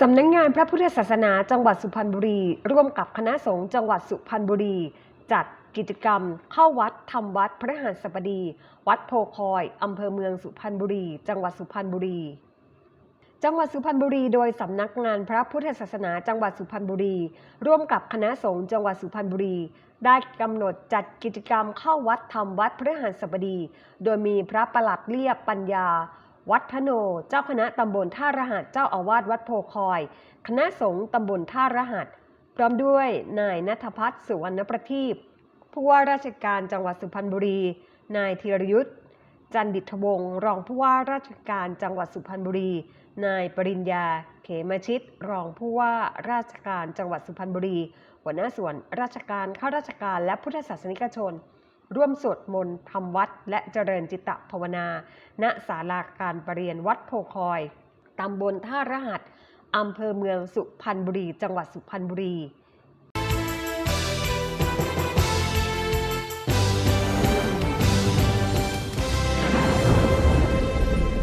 สำนักงานพระพุทธศาสนาจังหวัดสุพรรณบุรี ร่วมกับคณะสงฆ์จังหวัดสุพรรณบุรี จัดกิจกรรม เข้าวัดทำวัดพระหัสบดี วัดโพคอยอำเภอเมืองสุพรรณบุรี จังหวัดสุพรรณบุรี จังหวัดสุพรรณบุรี โดยสำนักงานพระพุทธศาสนาจังหวัดสุพรรณบุรี ร่วมกับคณะสงฆ์จังหวัดสุพรรณบุรี ได้กำหนดจัดกิจกรรมเข้าวัดทำวัดพระหัสบดี โดยมีพระประหลัดเลียบปัญญา วัฒโน เจ้าคณะตำบลท่ารหัสเจ้าอาวาสวัดโพคอย คณะสงฆ์ตำบลท่ารหัส พร้อมด้วยนายนัทพัฒน์สุวรรณประทีปผู้ว่าราชการจังหวัดสุพรรณบุรี นายธีรยุทธ์จันดิตวงศ์รองผู้ว่าราชการจังหวัดสุพรรณบุรี นายปริญญา เขมชิต รองผู้ว่าราชการจังหวัดสุพรรณบุรี หัวหน้าส่วนราชการข้าราชการและพุทธศาสนิกชน ร่วมสวดมนต์ทำวัด และเจริญจิตตภาวนา ณศาลาการประเรียนวัดโพคอยตำบลท่ารหัสอำเภอเมืองสุพรรณบุรี จังหวัดสุพรรณบุรี